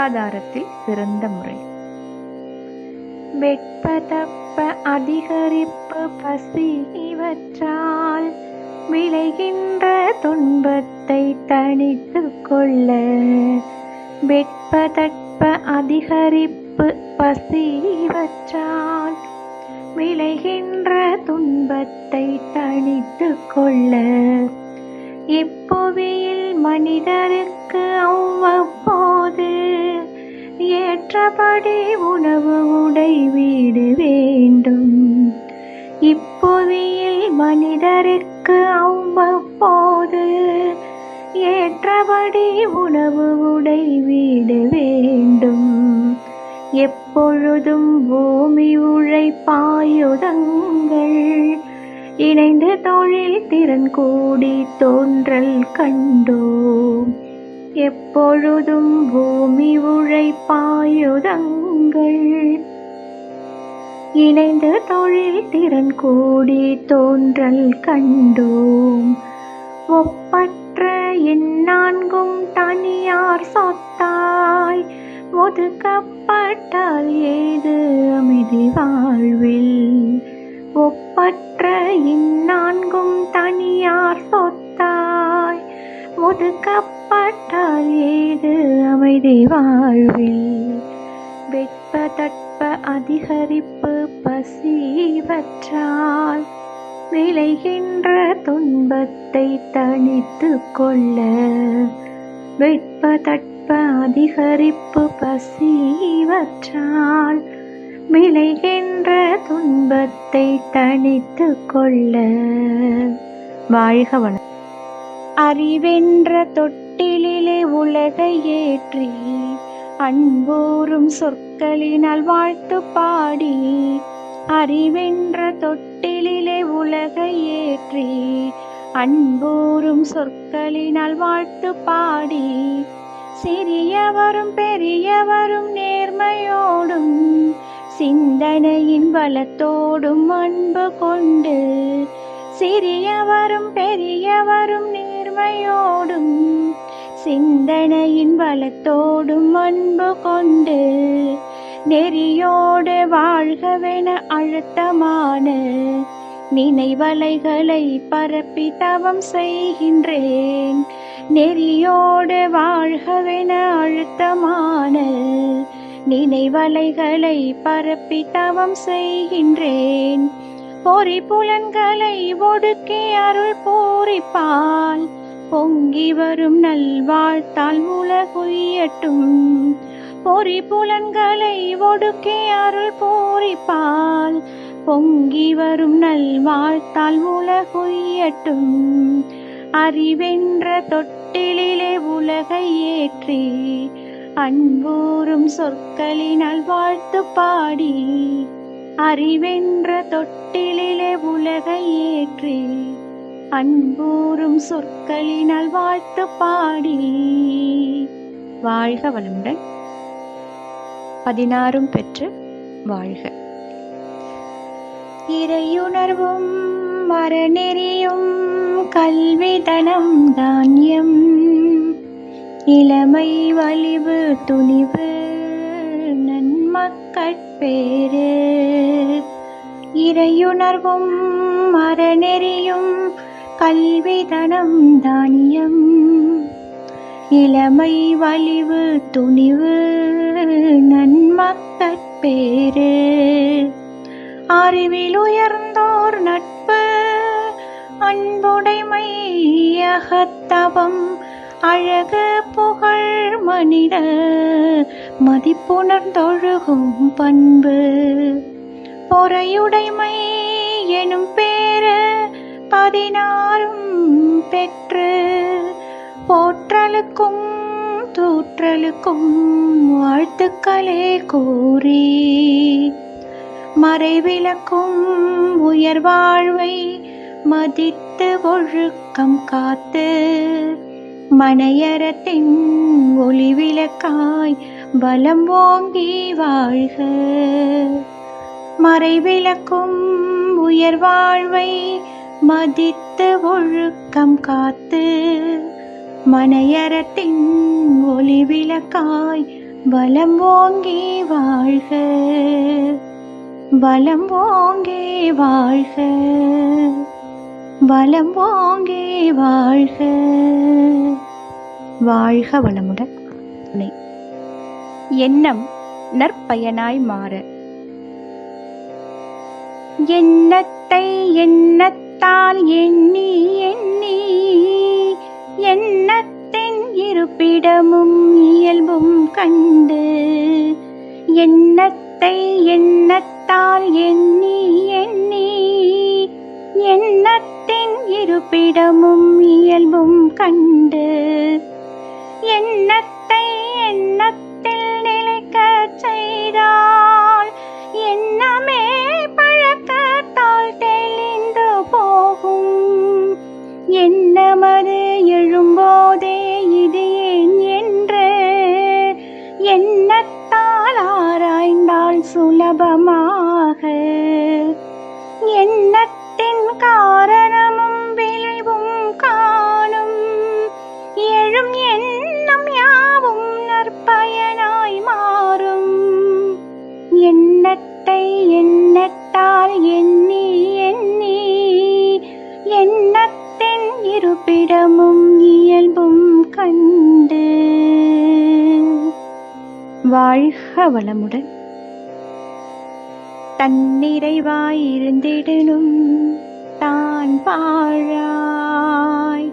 பொருளாதாரத்தில் சிறந்த முறை. வெட்பதப்ப அதிகரிப்பு பசி இவற்றால் விளைகின்ற துன்பத்தை தணித்து கொள்ள. வெட்பதற்ப அதிகரிப்பு பசி இவற்றால் விளைகின்ற துன்பத்தை தணித்து கொள்ள. இப்புவியில் மனிதருக்கு அவ்வப்போது ஏற்றபடி உணவு உடை வீடு வேண்டும். இப்புவியில் மனிதருக்கு அவ்வப்போது ஏற்றபடி உணவு உடை வீடு வேண்டும். எப்பொழுதும் பூமி உழைப்பாயுதங்கள் இணைந்து தொழில் திறன் கூடி தோன்றல் கண்டோம். எப்பொழுதும் பூமி உழைப்பாயுதங்கள். இணைந்து தொழில் திறன் கூடி தோன்றல் கண்டோம். ஒப்பற்ற இந்நான்கும் தனியார் சொத்தாய். ஒதுக்கப்பட்டால் ஏது அமைதி வாழ்வில்? ஒப்பற்ற இந்நான்கும் தனியார் ஒதுக்கப்பட்டால் ஏது அமைதி வாழ்வில்? வெட்ப தட்ப அதிகரிப்பு பசி இவற்றால் விளைகின்ற துன்பத்தை தணித்து கொள்ள. வெட்ப தட்ப அதிகரிப்பு பசி இவற்றால் விளைகின்ற துன்பத்தை தணித்து கொள்ள. வாழ்க வளம் அறிவென்ற தொட்டிலே உலகை ஏற்றி அன்பூரும் சொற்களினால் வாழ்த்து பாடி அறிவென்ற தொட்டிலே உலகை ஏற்றி அன்பூரும் சொற்களினால் வாழ்த்து பாடி சிறியவரும் பெரியவரும் நேர்மையோடும் சிந்தனையின் பலத்தோடும் அன்பு கொண்டு சிறியவரும் பெரியவரும் நேர்மையோடும் சிந்தனையின் பலத்தோடும் அன்பு கொண்டு நெறியோடு வாழ்கவென அழுத்தமான நினைவலைகளை பரப்பி தவம் செய்கின்றேன். நெறியோடு வாழ்கவென அழுத்தமான நினைவலைகளை பரப்பி தவம் செய்கின்றேன். பொறி புலன்களை ஒடுக்கி அருள் பூரிப்பால் பொங்கி வரும் நல்வாழ்த்தால் உலகுயட்டும் பொறி புலன்களை ஒடுக்கி அருள் பூரிப்பால் பொங்கி வரும் நல்வாழ்த்தால் உலகுயட்டும் அறிவென்ற தொட்டிலே உலகை ஏற்றி அன்பூரும் சொற்களினால் வாழ்த்து பாடி அறிவென்ற தொட்டிலே உலகை ஏற்றி அன்பூரும் சொற்களினால் வாழ்த்து பாடி. வாழ்க வளமுடன். பதினாறும் பெற்று வாழ்க. இறையுணர்வும் மரநெறியும் கல்விதனம் தானியம். இளமை வலிவு துணிவு நன்மக்கட்பேறு இறையுணர்வும் மரநெறியும் கல்விதனம் தானியம். இளமை வலிவு துணிவு நன்மக்கட்பேறு அறிவில் உயர்ந்தோர் நட்பு அன்புடைமை அகத்தவம் அழகு புகழ் மனித மதிப்புணர்ந்தொழுகும் பண்பு. பொறையுடைமை எனும் பேர் பதினாறும் பெற்று போற்றலுக்கும் தூற்றலுக்கும் வாழ்த்துக்களே கூறி மறைவிலக்கும் உயர் வாழ்வை மதித்து ஒழுக்கம் காத்து மனையறத்தின் ஒளி விளக்காய் பலம் ஓங்கி வாழ்க. மறைவிலக்கும் உயர் வாழ்வை மதித்து ஒழுக்கம் காத்து மனையறத்தின் ஒளி விளக்காய் வலம் ஓங்கி வாழ்க. வலம் ஓங்கி வாழ்க. வலம் ஓங்கி வாழ்க. வாழ்க வளமுடன் எண்ணம் நற்பயனாய் மாற. எண்ணத்தை எண்ணத்தை எண்ணத்தால் எண்ணி எண்ணி எண்ணத்தின் இருப்பிடமும் இயல்பும் கண்டு எண்ணத்தை எண்ணத்தால் எண்ணி எண்ணி எண்ணத்தின் இருப்பிடமும் இயல்பும் கண்டு எண்ணத்தை எண்ணத்தில் நிலைக்கச் செய்தார் நமது எழும்போதே இது ஏன் என்று எண்ணத்தால் ஆராய்ந்தால் சுலபமாக. எண்ணத்தின் காரணம் இருப்பிடமும் இயல்பும் கண்டு வாழ்க வளமுடன். தன்னிறைவாயிருந்திடனும் தான் பாழாய்.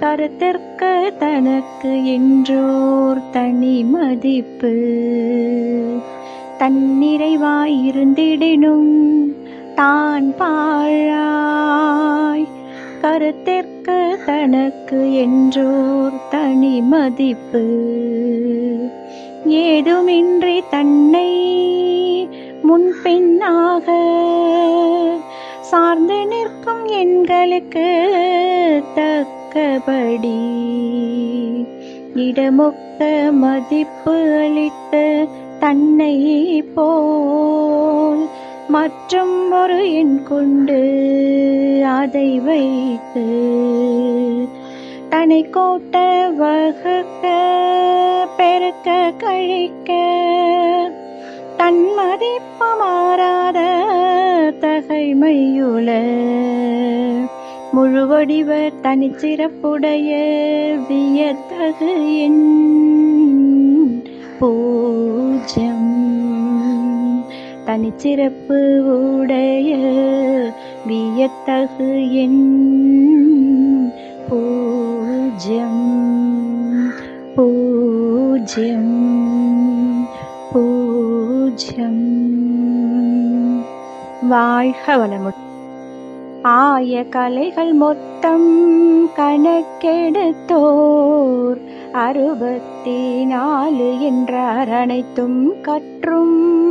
கருத்திற்கு தனக்கு என்றோர் தனி மதிப்பு. தன்னிறைவாயிருந்திடனும் தான் பாழாய். கருத்திற்கு தனக்கு என்றோர் தனி மதிப்பு. ஏதுமின்றி தன்னை முன்பின்னாக சார்ந்து நிற்கும் எண்களுக்கு தக்கபடி. இடமொக்க மதிப்பு அளித்த தன்னை போல் மற்றும் ஒரு எண் கொண்டு அதை வைத்து தனை கோட்ட வகுக்க பெருக்க கழிக்க தன் மதிப்பு மாறாத தகைமையுள முழுவடிவ தனிச்சிறப்புடைய வியத்தகு என் பூஜ்யம். தனிச்சிறப்பு உடைய வியத்தகு என் பூஜ்யம் பூஜ்யம் பூஜ்யம். வாழ்க வளமுடன். ஆய கலைகள் மொத்தம் கணக்கெடுத்தோர். அறுபத்தி நாலு என்றார் அனைத்தும் கற்றும்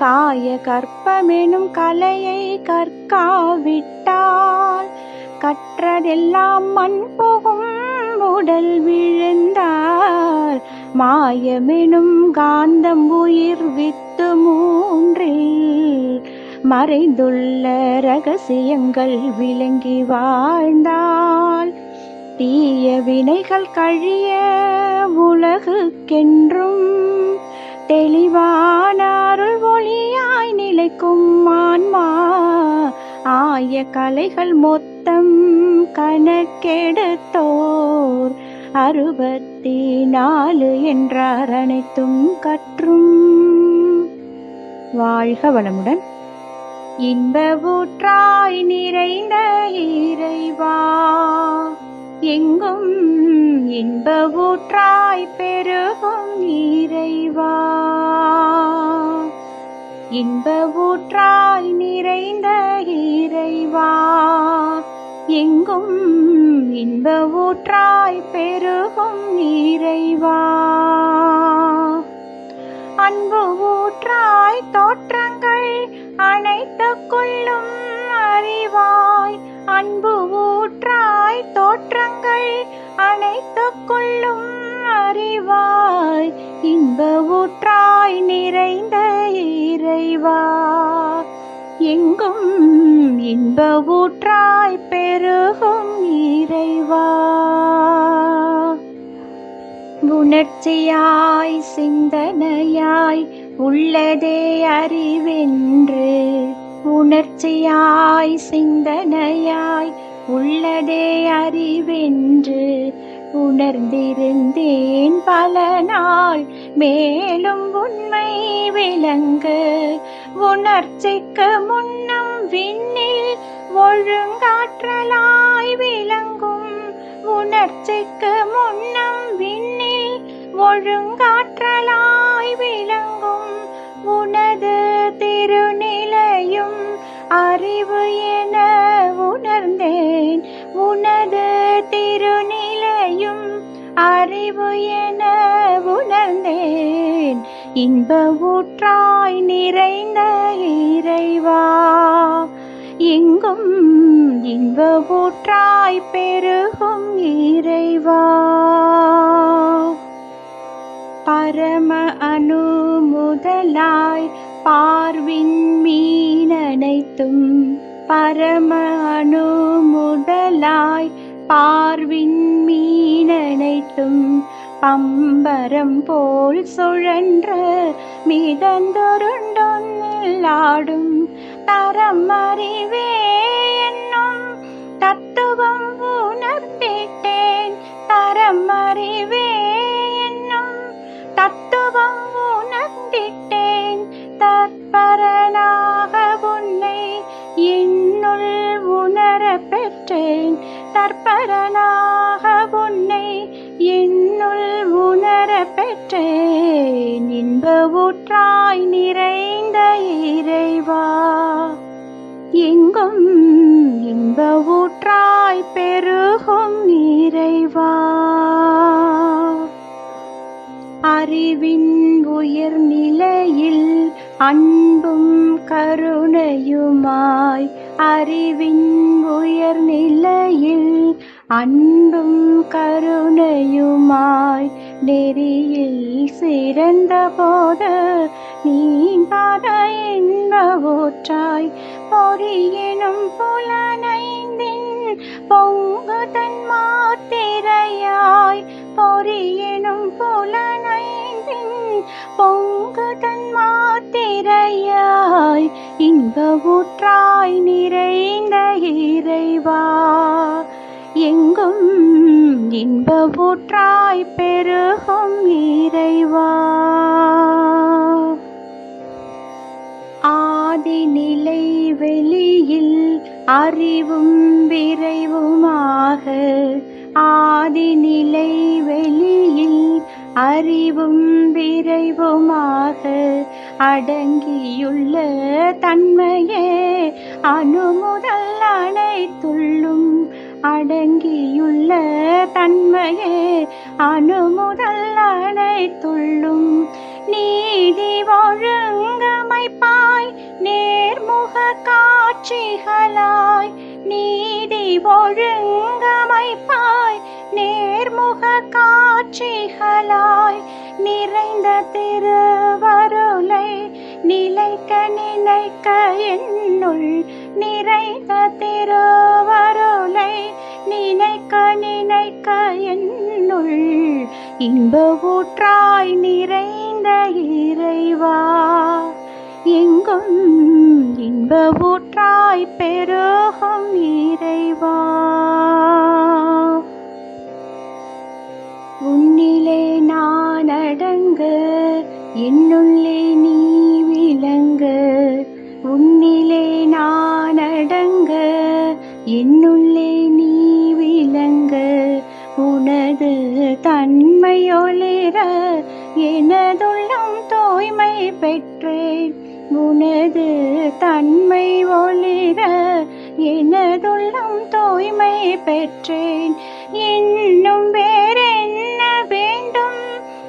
காய கற்பமெனும் கலையை கற்காவிட்டால் கற்றதெல்லாம் மண் புகும் உடல் விழுந்தார். மாயமெனும் காந்தம் உயிர் வித்து மூன்றில் மறைந்துள்ள ரகசியங்கள் விளங்கி வாழ்ந்தால் தீய வினைகள் கழிய உலகுக்கென்றும் தெளிவான அருள் ஒளியாய் நிலைக்கும் ஆன்மா. ஆய கலைகள் மொத்தம் கணக்கெடுத்தோர். அறுபத்தி நாலு என்றார் அனைத்தும் கற்றும். வாழ்க வளமுடன். இன்பவூற்றாய் நிறைந்த இறைவா. எங்கும் இன்ப ஊற்றாய் பெருகும் இறைவா. இன்ப ஊற்றாய் நிறைந்த இறைவா. எங்கும் இன்ப ஊற்றாய் பெருகும் இறைவா. அன்பு ஊற்றாய் தோற்றங்கள் அனைத்து கொள்ளும் அறிவாய் அன்பு ஊற்றாய் தோற்றங்கள் அனைத்துக்குள்ளும் அறிவாய் இன்ப ஊற்றாய் நிறைந்த இறைவா. எங்கும் இன்ப ஊற்றாய் பெருகும் இறைவா. உணர்ச்சியாய் சிந்தனையாய் உள்ளதே அறிவென்று உணர்ச்சியாய் சிந்தனையாய் உள்ளதே அறிவென்று உணர்ந்திருந்தேன் பல நாள் மேலும் உண்மை விளங்கு உணர்ச்சிக்கு முன்னம் விண்ணில் ஒழுங்காற்றலாய் விளங்கும். உணர்ச்சிக்கு முன்னம் விண்ணில் ஒழுங்காற்றலாய் விளங்கும். உனது திருநீ அனைத்தையும் அறிவு என உணர்ந்தேன். உனது திருநிலையும் அறிவு என உணர்ந்தேன். இன்ப ஊற்றாய் நிறைந்த இறைவா எங்கும் இன்ப ஊற்றாய் பெருகும் இறைவா. பரம அணு முதலாய் பார்வின் மீனனைத்தும் பரம அணு முதலாய் பார்வின் மீனனைத்தும் பம்பரம் போல் சுழன்ற மிதந்தொருண்டொன்னில்லாடும் தரம் அறிவே என்னும் தத்துவம் உணர்ந்திட்டேன். தரம் தற்பரனாக உன்னை என்னுள் உணர பெற்றேன். இன்ப ஊற்றாய் நிறைந்த இறைவா. எங்கும் இன்ப ஊற்றாய் பெருகும் இறைவா. அறிவின் உயர் நிலையில் அன்பும் கருணையுமாய். அறிவின் உயர்நிலையில் அன்பும் கருணையுமாய் நெறியில் சிறந்த போது நீங்காத இன்ப ஊற்றாய்? பொறியினும் புலனைந்தின் பொங்கு தன் மாத்திரையாய். பொறியினும் புலனைந்தின் பொங்கு தன் மாத்திரையாய். இன்ப ஊற்றாய் நிறைந்த இறைவா. எங்கும் இன்ப ஊற்றாய் பெருகும் இறைவா. ஆதிநிலை வெளியில் அறிவும் விரைவுமாக. ஆதிநிலை வெளியில் அறிவும் விரைவுமாக. அடங்கியுள்ள தன்மையே அணுமுதல் அனைத்துள்ளும் அடங்கியுள்ள தன்மையே அணுமுதல் அனைத்துள்ளும் நீதி ஒழுங்கமைப்பாய் நேர்முக காட்சிகளாய். நீதி ஒழுங்கமைப்பாய் நேர்முக காட்சிகளாய். நிறைந்த திருவருளை நிலைக்க நினைக்க என்னுள் நிறைந்த திருவருளை நினைக்க நினைக்க என்னுள் இன்ப ஊற்றாய் நிறைந்த இறைவா. எங்கும் இன்ப ஊற்றாய் பெருகும் இறைவா. உன்னிலே நான் அடங்கு என்னுள்ளே பெற்றேன். இன்னும் வேறென்ன வேண்டும்?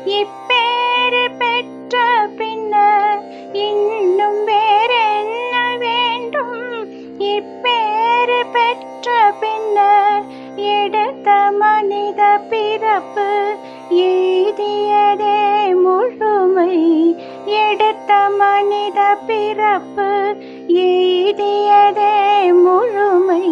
இப்பேறு பெற்ற பின்னர் இன்னும் வேறென்ன வேண்டும்? இப்பேறு பெற்ற பின்னர் எடுத்த மனித பிறப்பு எழுதியதே முழுமை. எடுத்த மனித பிறப்பு எழுதியதே முழுமை.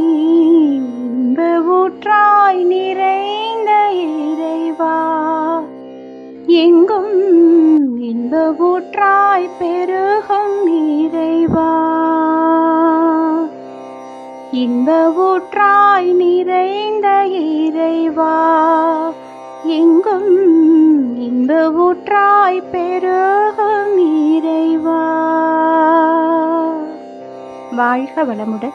எங்கும் இன்ப ஊற்றாய் பெருகும் இறைவா. இன்ப ஊற்றாய் நிறைந்த இறைவா. எங்கும் இன்ப ஊற்றாய் பெருகும் இறைவா. வாழ்க வளமுடன்.